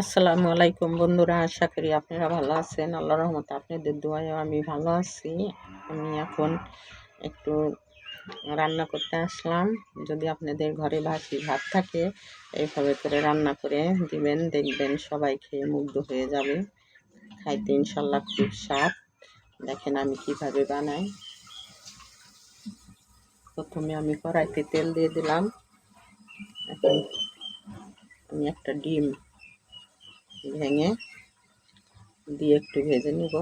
আসসালামু আলাইকুম বন্ধুরা, আশা করি আপনারা ভালো আছেন। আল্লাহ রহমতে আপনাদের দোয়ায় আমি ভালো আছি। আমি এখন একটু রান্না করতে আসলাম। যদি আপনাদের ঘরে বাসি ভাত থাকে, এইভাবে করে রান্না করে দিবেন, দেখবেন সবাই খেয়ে মুগ্ধ হয়ে যাবে। খাইতে ইনশাল্লাহ খুব স্বাদ। দেখেন আমি কীভাবে বানাই। প্রথমে আমি কড়াইতে তেল দিয়ে দিলাম। এখন আমি একটা ডিম ভেঙে দিয়ে একটু ভেজে নেব।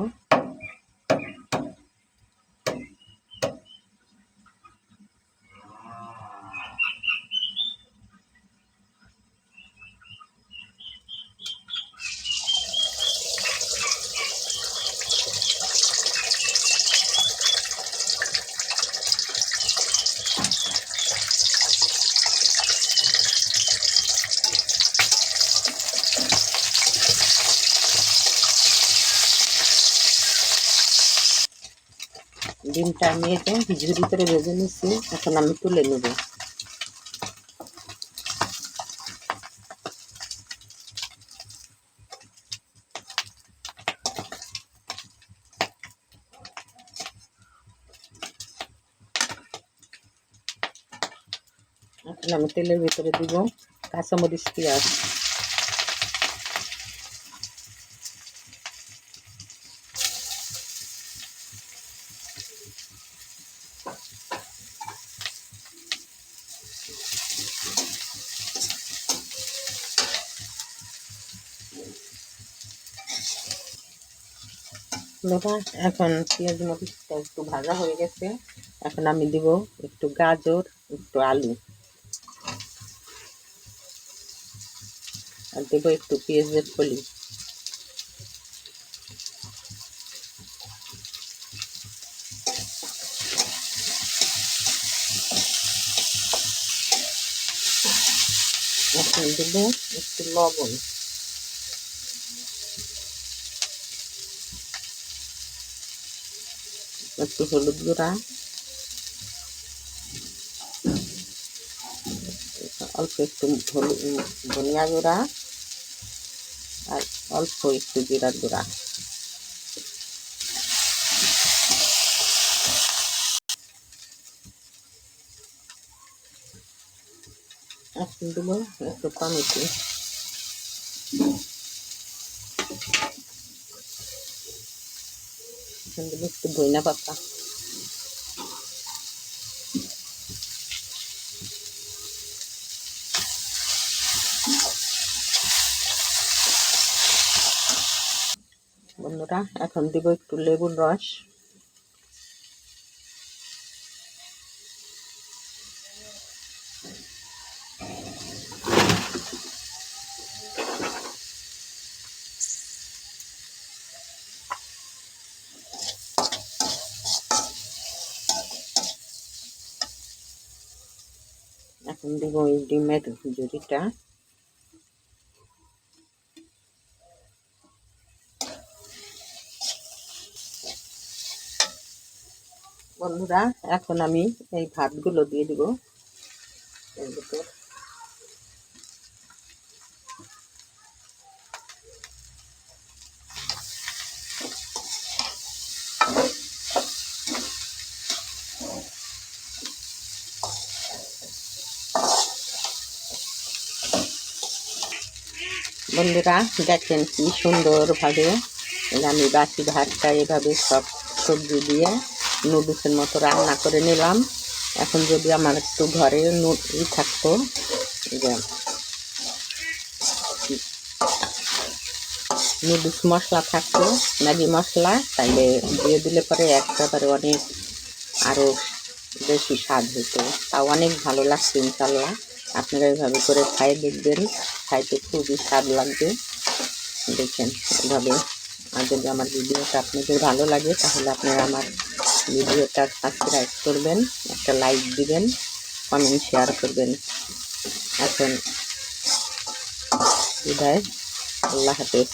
ডিমটা আমি এটা ঝুড়ি করে ভেজে নিচ্ছি এখন আমি তুলে নেব এখন আমি তেলের ভিতরে দিব কাঁচামরিচ পেঁয়াজ বন্ধুরা এখন পেঁয়াজ মরিচটা একটু ভাজা হয়ে গেছে। এখন আমি দিব একটু গাজর, একটু আলু। আর দেবো একটু পেঁয়াজের কলি। এখন দেবো একটু লবণ। একটু হলুদ গুঁড়া। অল্প একটু হলুদ ধনিয়া গুঁড়া আর অল্প একটু জিরার গুঁড়া। এখন দেবো একটু টমেটো। এখন দেবো একটু ধইনা পাতা বন্ধুরা এখন দিব একটু লেবুর রস এখন দেবো এই ডিমের জুড়িটা বন্ধুরা এখন আমি এই ভাতগুলো দিয়ে দিব। এর ভিতর বন্ধুরা, দেখেন কি সুন্দরভাবে আমি বাসি ভাতটা এভাবে সব সবজি দিয়ে নুডলসের মতো রান্না করে নিলাম। এখন যদি আমার একটু ঘরে ই থাকতো যে নুডলস মশলা থাকতো, ম্যাগি মশলা, তাইলে দিয়ে দিলে পরে একেবারে অনেক আরও বেশি স্বাদ হতো। তাও অনেক ভালো লাগছে ইনশাল্লাহ। আপনারা এইভাবে করে খাই দেখবেন। খাইতে খুবই স্বাদ লাগবে। দেখেন এভাবে আর যদি আমার ভিডিওটা আপনাদের ভালো লাগে, তাহলে আপনারা আমার ভিডিওটা সাবস্ক্রাইব করবেন, একটা লাইক দিবেন কমেন্ট শেয়ার করবেন। এখন বিদায়, আল্লাহ হাফেজ।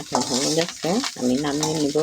এখন হয়ে গেছে, আমি নামিয়ে নিব।